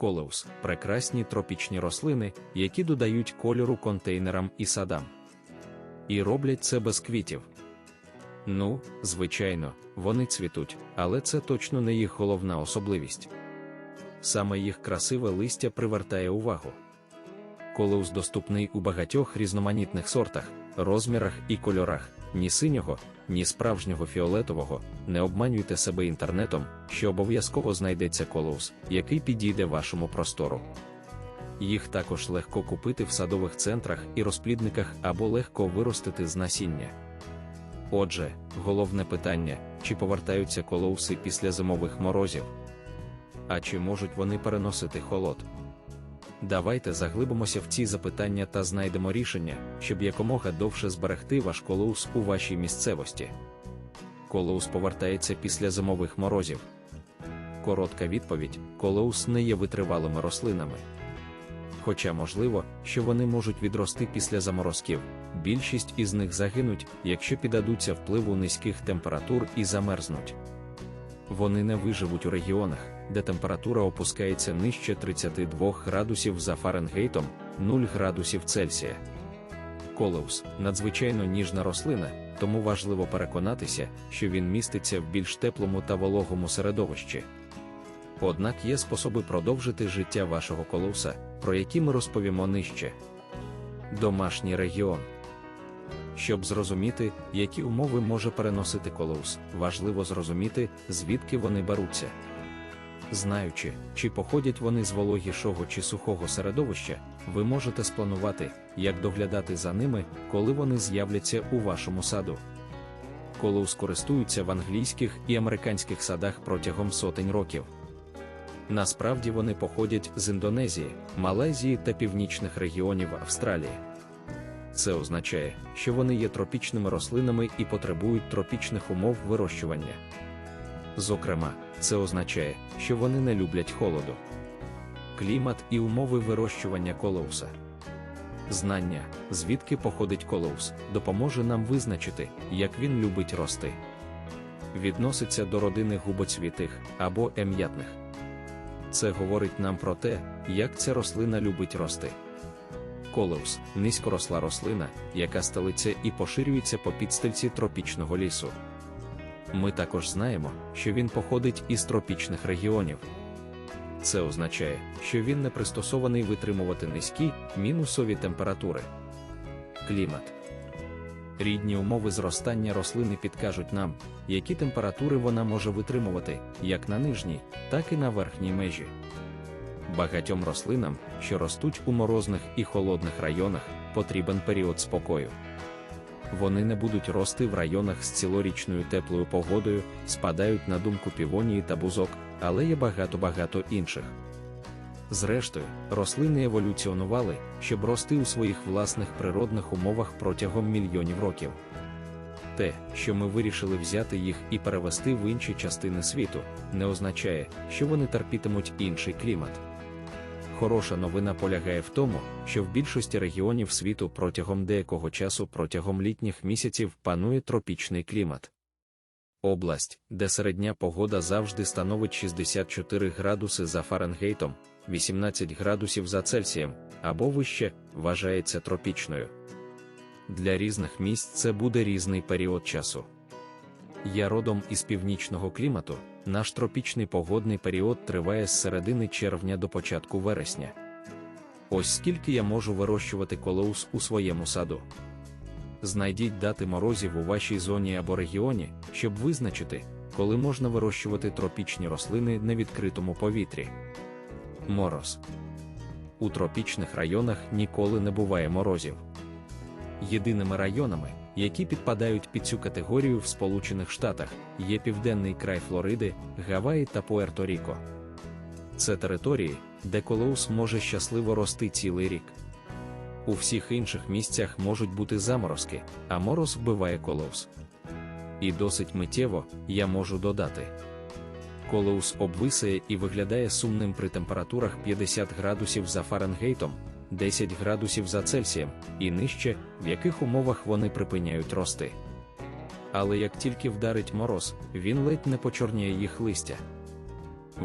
Колеус прекрасні тропічні рослини, які додають кольору контейнерам і садам. І роблять це без квітів. Ну, звичайно, вони цвітуть, але це точно не їх головна особливість. Саме їх красиве листя привертає увагу. Колеус доступний у багатьох різноманітних сортах, розмірах і кольорах, ні синього, ні справжнього фіолетового. Не обманюйте себе інтернетом, що обов'язково знайдеться колеус, який підійде вашому простору. Їх також легко купити в садових центрах і розплідниках або легко виростити з насіння. Отже, головне питання: чи повертаються колоуси після зимових морозів? А чи можуть вони переносити холод? Давайте заглибимося в ці запитання та знайдемо рішення, щоб якомога довше зберегти ваш колоус у вашій місцевості. Колоус повертається після зимових морозів. Коротка відповідь: колоус не є витривалими рослинами. Хоча можливо, що вони можуть відрости після заморозків, більшість із них загинуть, якщо піддадуться впливу низьких температур і замерзнуть. Вони не виживуть у регіонах, де температура опускається нижче 32 градусів за Фаренгейтом, 0 градусів Цельсія. Колеус надзвичайно ніжна рослина, тому важливо переконатися, що він міститься в більш теплому та вологому середовищі. Однак є способи продовжити життя вашого колеуса, про які ми розповімо нижче. Домашній регіон. Щоб зрозуміти, які умови може переносити колеус, важливо зрозуміти, звідки вони беруться. Знаючи, чи походять вони з вологішого чи сухого середовища, ви можете спланувати, як доглядати за ними, коли вони з'являться у вашому саду. Колеус користуються в англійських і американських садах протягом сотень років. Насправді вони походять з Індонезії, Малайзії та північних регіонів Австралії. Це означає, що вони є тропічними рослинами і потребують тропічних умов вирощування. Зокрема, це означає, що вони не люблять холоду. Клімат і умови вирощування колоуса. Знання, звідки походить колоус, допоможе нам визначити, як він любить рости. Відноситься до родини губоцвітих або ем'ятних. Це говорить нам про те, як ця рослина любить рости. Колеус низькоросла рослина, яка стелиться і поширюється по підстильці тропічного лісу. Ми також знаємо, що він походить із тропічних регіонів. Це означає, що він не пристосований витримувати низькі мінусові температури. Клімат. Рідні умови зростання рослини підкажуть нам, які температури вона може витримувати як на нижній, так і на верхній межі. Багатьом рослинам, що ростуть у морозних і холодних районах, потрібен період спокою. Вони не будуть рости в районах з цілорічною теплою погодою, спадають на думку півонії та бузок, але є багато-багато інших. Зрештою, рослини еволюціонували, щоб рости у своїх власних природних умовах протягом мільйонів років. Те, що ми вирішили взяти їх і перевести в інші частини світу, не означає, що вони терпітимуть інший клімат. Хороша новина полягає в тому, що в більшості регіонів світу протягом деякого часу протягом літніх місяців панує тропічний клімат. Область, де середня погода завжди становить 64 градуси за Фаренгейтом, 18 градусів за Цельсієм або вище, вважається тропічною. Для різних місць це буде різний період часу. Я родом із північного клімату, наш тропічний погодний період триває з середини червня до початку вересня. Ось скільки я можу вирощувати колоус у своєму саду. Знайдіть дати морозів у вашій зоні або регіоні, щоб визначити, коли можна вирощувати тропічні рослини на відкритому повітрі. Мороз. У тропічних районах ніколи не буває морозів. Єдиними районами, які підпадають під цю категорію в Сполучених Штатах, є південний край Флориди, Гаваї та Пуерто-Ріко. Це території, де колоус може щасливо рости цілий рік. У всіх інших місцях можуть бути заморозки, а мороз вбиває колоус. І досить миттєво я можу додати. Колоус обвисає і виглядає сумним при температурах 50 градусів за Фаренгейтом, 10 градусів за Цельсієм, і нижче, в яких умовах вони припиняють рости. Але як тільки вдарить мороз, він ледь не почорніє їх листя.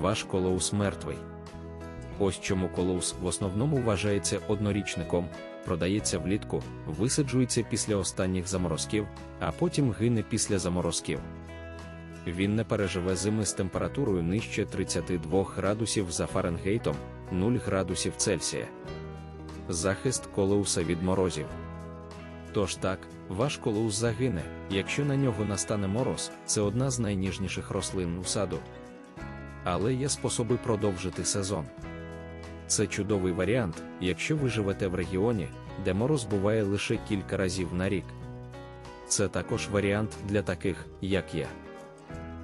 Ваш колоус мертвий. Ось чому колоус в основному вважається однорічником, продається влітку, висаджується після останніх заморозків, а потім гине після заморозків. Він не переживе зими з температурою нижче 32 градусів за Фаренгейтом, 0 градусів Цельсія. Захист колоуса від морозів. Тож так, ваш колоус загине, якщо на нього настане мороз, це одна з найніжніших рослин у саду. Але є способи продовжити сезон. Це чудовий варіант, якщо ви живете в регіоні, де мороз буває лише кілька разів на рік. Це також варіант для таких, як я.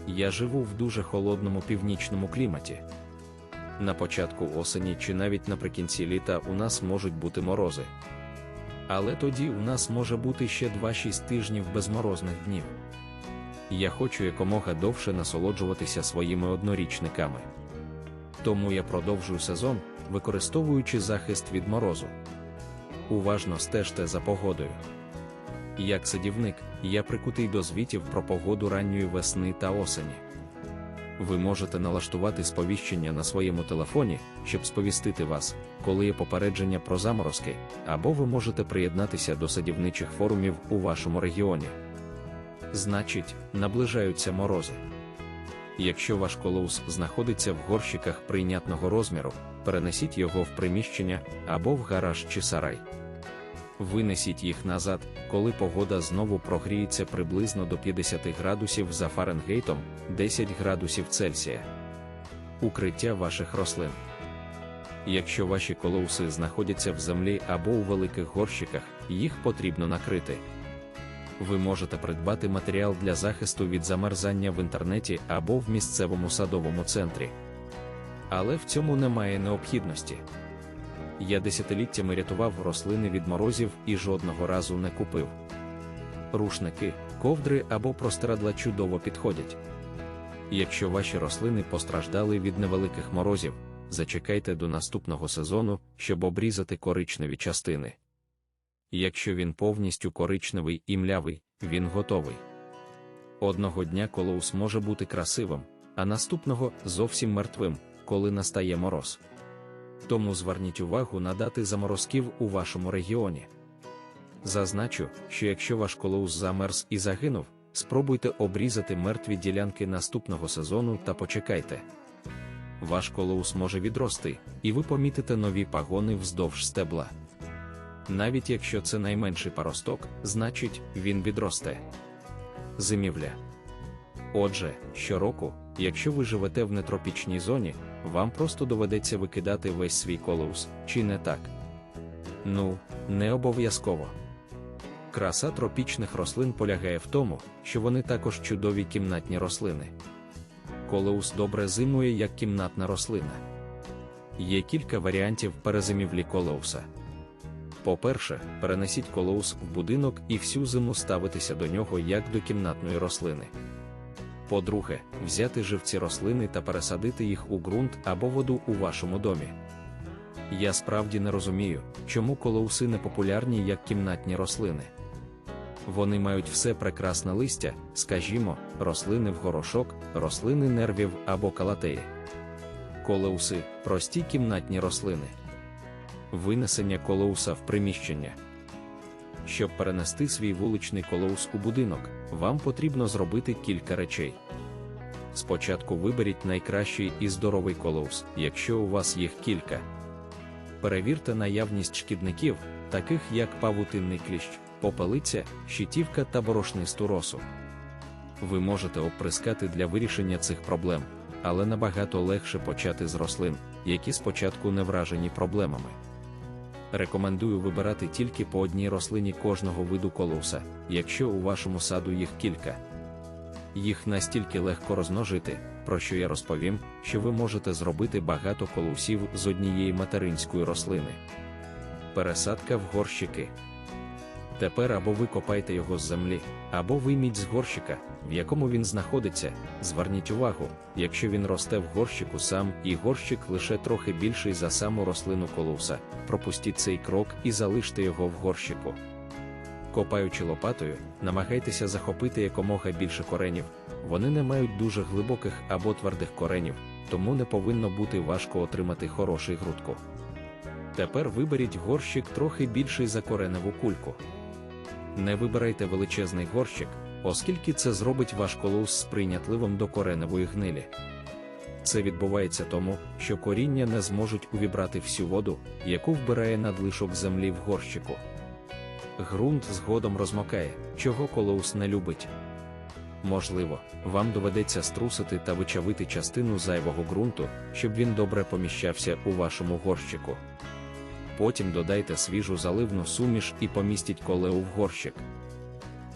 Я живу в дуже холодному північному кліматі. На початку осені чи навіть наприкінці літа у нас можуть бути морози. Але тоді у нас може бути ще 2-6 тижнів безморозних днів. Я хочу якомога довше насолоджуватися своїми однорічниками. Тому я продовжую сезон, використовуючи захист від морозу. Уважно стежте за погодою. Як садівник, я прикутий до звітів про погоду ранньої весни та осені. Ви можете налаштувати сповіщення на своєму телефоні, щоб сповістити вас, коли є попередження про заморозки, або ви можете приєднатися до садівничих форумів у вашому регіоні. Значить, наближаються морози. Якщо ваш колоус знаходиться в горщиках прийнятного розміру, перенесіть його в приміщення або в гараж чи сарай. Винесіть їх назад, коли погода знову прогріється приблизно до 50 градусів за Фаренгейтом, 10 градусів Цельсія. Укриття ваших рослин. Якщо ваші колоуси знаходяться в землі або у великих горщиках, їх потрібно накрити. Ви можете придбати матеріал для захисту від замерзання в інтернеті або в місцевому садовому центрі. Але в цьому немає необхідності. Я десятиліттями рятував рослини від морозів і жодного разу не купив. Рушники, ковдри або простирадла чудово підходять. Якщо ваші рослини постраждали від невеликих морозів, зачекайте до наступного сезону, щоб обрізати коричневі частини. Якщо він повністю коричневий і млявий, він готовий. Одного дня колоус може бути красивим, а наступного зовсім мертвим, коли настає мороз. Тому зверніть увагу на дати заморозків у вашому регіоні. Зазначу, що якщо ваш колоус замерз і загинув, спробуйте обрізати мертві ділянки наступного сезону та почекайте. Ваш колоус може відрости, і ви помітите нові пагони вздовж стебла. Навіть якщо це найменший паросток, значить він відросте. Зимівля. Отже, щороку, якщо ви живете в нетропічній зоні, вам просто доведеться викидати весь свій колоус, чи не так? Ну, не обов'язково. Краса тропічних рослин полягає в тому, що вони також чудові кімнатні рослини. Колеус добре зимує як кімнатна рослина. Є кілька варіантів перезимівлі колеуса. По-перше, перенесіть колоус в будинок і всю зиму ставитися до нього як до кімнатної рослини. По-друге, взяти живці рослини та пересадити їх у ґрунт або воду у вашому домі. Я справді не розумію, чому колоуси не популярні як кімнатні рослини. Вони мають все прекрасне листя, скажімо, рослини в горошок, рослини нервів або калатеї. Колеуси прості кімнатні рослини. Винесення колоуса в приміщення. Щоб перенести свій вуличний колоус у будинок, вам потрібно зробити кілька речей. Спочатку виберіть найкращий і здоровий колоус, якщо у вас їх кілька. Перевірте наявність шкідників, таких як павутинний кліщ, попелиця, щитівка та борошнисту росу. Ви можете оприскати для вирішення цих проблем, але набагато легше почати з рослин, які спочатку не вражені проблемами. Рекомендую вибирати тільки по одній рослині кожного виду колоса, якщо у вашому саду їх кілька. Їх настільки легко розмножити, про що я розповім, що ви можете зробити багато колусів з однієї материнської рослини. Пересадка в горщики. Тепер або ви копайте його з землі, або вийміть з горщика, в якому він знаходиться. Зверніть увагу, якщо він росте в горщику сам і горщик лише трохи більший за саму рослину колуса, пропустіть цей крок і залиште його в горщику. Копаючи лопатою, намагайтеся захопити якомога більше коренів, вони не мають дуже глибоких або твердих коренів, тому не повинно бути важко отримати хороший грудку. Тепер виберіть горщик трохи більший за кореневу кульку. Не вибирайте величезний горщик, оскільки це зробить ваш колос сприйнятливим до кореневої гнилі. Це відбувається тому, що коріння не зможуть увібрати всю воду, яку вбирає надлишок землі в горщику. Грунт згодом розмокає, чого колоус не любить. Можливо, вам доведеться струсити та вичавити частину зайвого ґрунту, щоб він добре поміщався у вашому горщику. Потім додайте свіжу заливну суміш і помістіть колеу в горщик.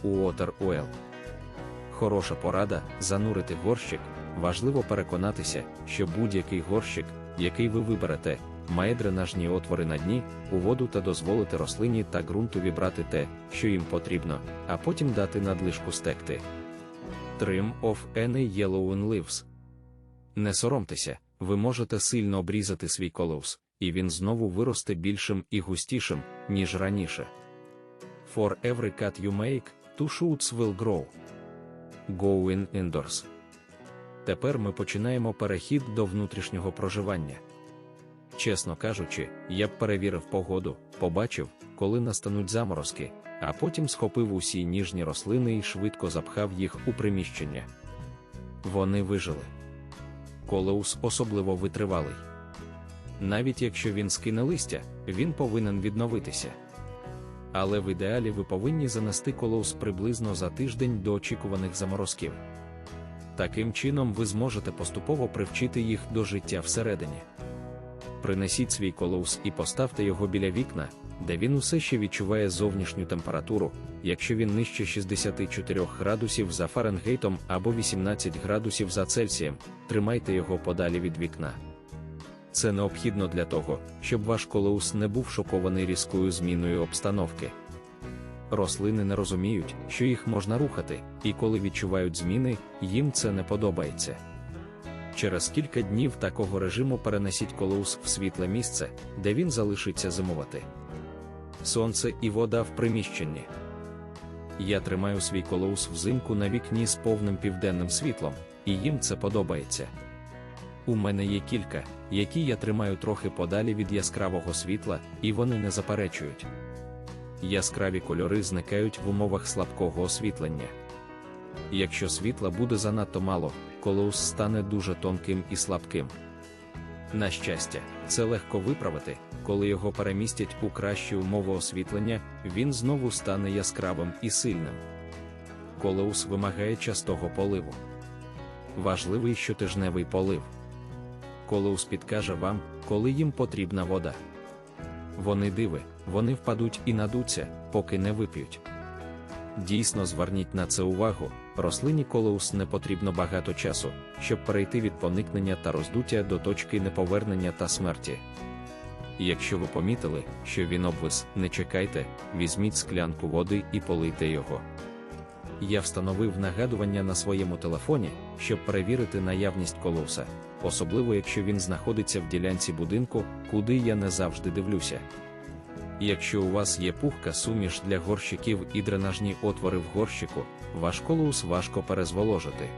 Water Oil Хороша порада занурити горщик. Важливо переконатися, що будь-який горщик, який ви виберете, має дренажні отвори на дні, у воду та дозволити рослині та ґрунту вібрати те, що їм потрібно, а потім дати надлишку стекти. Trim of any yellow leaves. Не соромтеся, ви можете сильно обрізати свій колос, і він знову виросте більшим і густішим, ніж раніше. For every cut you make, two shoots will grow. Go in indoors. Тепер ми починаємо перехід до внутрішнього проживання. Чесно кажучи, я б перевірив погоду, побачив, коли настануть заморозки, а потім схопив усі ніжні рослини і швидко запхав їх у приміщення. Вони вижили. Колеус особливо витривалий. Навіть якщо він скине листя, він повинен відновитися. Але в ідеалі ви повинні занести колеус приблизно за тиждень до очікуваних заморозків. Таким чином ви зможете поступово привчити їх до життя всередині. Принесіть свій колоус і поставте його біля вікна, де він усе ще відчуває зовнішню температуру, якщо він нижче 64 градусів за Фаренгейтом або 18 градусів за Цельсієм, тримайте його подалі від вікна. Це необхідно для того, щоб ваш колоус не був шокований різкою зміною обстановки. Рослини не розуміють, що їх можна рухати, і коли відчувають зміни, їм це не подобається. Через кілька днів такого режиму перенесіть колоус в світле місце, де він залишиться зимувати. Сонце і вода в приміщенні. Я тримаю свій колоус взимку на вікні з повним південним світлом, і їм це подобається. У мене є кілька, які я тримаю трохи подалі від яскравого світла, і вони не заперечують. Яскраві кольори зникають в умовах слабкого освітлення. Якщо світла буде занадто мало, колоус стане дуже тонким і слабким. На щастя, це легко виправити, коли його перемістять у кращі умови освітлення, він знову стане яскравим і сильним. Колеус вимагає частого поливу. Важливий щотижневий полив. Колеус підкаже вам, коли їм потрібна вода. Вони диви, вони впадуть і надуться, поки не вип'ють. Дійсно, зверніть на це увагу, рослині колеус не потрібно багато часу, щоб перейти від поникнення та роздуття до точки неповернення та смерті. Якщо ви помітили, що він обвис, не чекайте, візьміть склянку води і полийте його. Я встановив нагадування на своєму телефоні, щоб перевірити наявність колоуса, особливо якщо він знаходиться в ділянці будинку, куди я не завжди дивлюся. Якщо у вас є пухка суміш для горщиків і дренажні отвори в горщику, ваш колоус важко перезволожити.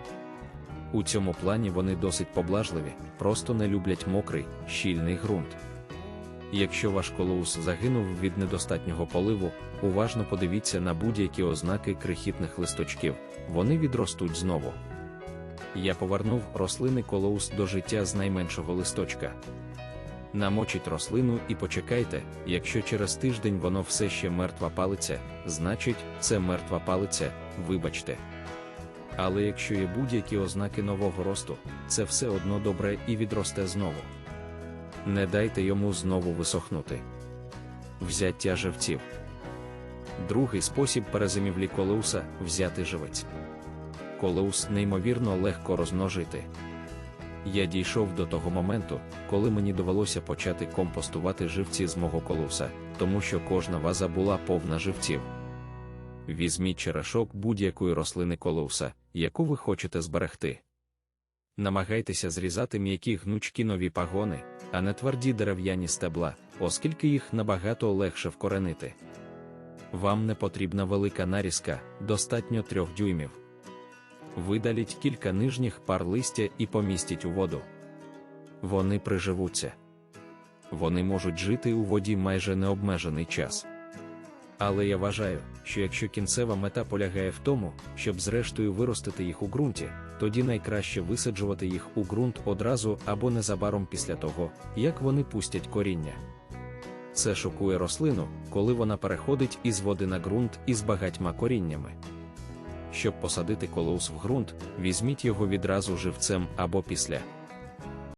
У цьому плані вони досить поблажливі, просто не люблять мокрий, щільний ґрунт. Якщо ваш колоус загинув від недостатнього поливу, уважно подивіться на будь-які ознаки крихітних листочків, вони відростуть знову. Я повернув рослини колоус до життя з найменшого листочка. Намочіть рослину і почекайте, якщо через тиждень воно все ще мертва палиця, значить, це мертва палиця, вибачте. Але якщо є будь-які ознаки нового росту, це все одно добре і відросте знову. Не дайте йому знову висохнути. Взяття живців. Другий спосіб перезимівлі колеуса взяти живець. Колеус неймовірно легко розмножити. Я дійшов до того моменту, коли мені довелося почати компостувати живці з мого колуса, тому що кожна ваза була повна живців. Візьміть черешок будь-якої рослини колуса, яку ви хочете зберегти. Намагайтеся зрізати м'які гнучкі нові пагони, а не тверді дерев'яні стебла, оскільки їх набагато легше вкоренити. Вам не потрібна велика нарізка, достатньо трьох дюймів. Видаліть кілька нижніх пар листя і помістіть у воду. вони приживуться. Вони можуть жити у воді майже необмежений час. Але я вважаю, що якщо кінцева мета полягає в тому, щоб зрештою виростити їх у ґрунті, тоді найкраще висаджувати їх у ґрунт одразу або незабаром після того, як вони пустять коріння. Це шокує рослину, коли вона переходить із води на ґрунт із багатьма коріннями. Щоб посадити колоус в ґрунт, візьміть його відразу живцем або після,